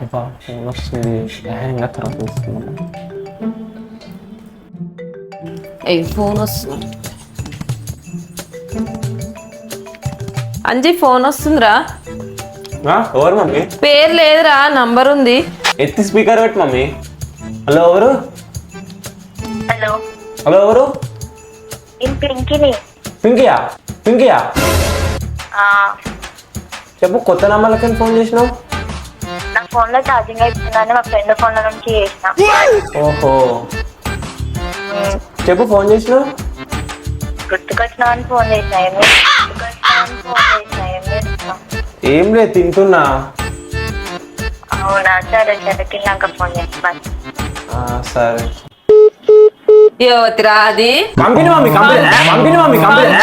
అబ్బా, వస్తుంది తర్వాత ఏ ఫోన్ వస్తుంది అంజీ ఫోన్ వస్తుందిరా ఎవరు మమ్మీ పేరు లేదురా నంబర్ ఉంది ఎత్తి స్పీకర్ పెట్టి మమ్మీ హలో ఎవరు హలో హలో ఎవరు పింకియా పింకియా ఆ, చెప్పు కొత్త నంబర్లకి ఫోన్ చేసినావు? నా ఫోన్లో ఛార్జింగ్ అయిపోయిందని మా ఫ్రెండ్ ఫోన్లో నుంచి చేసిన. ఓహో. చెప్పు ఫోన్ చేసినావు? గుర్తుకొచ్చినా అని ఫోన్ చేసిన ఏమి గుర్తుకొచ్చినా అని ఫోన్ చేసిన ఏం చేస్తున్నావు ఏం లేదు తింటున్నా. అవునా? సరే సరే తిన్నాక ఫోన్ చేసి బాయ్. ఆ, సరే. యువతిరా అది? Company mummy company company mummy company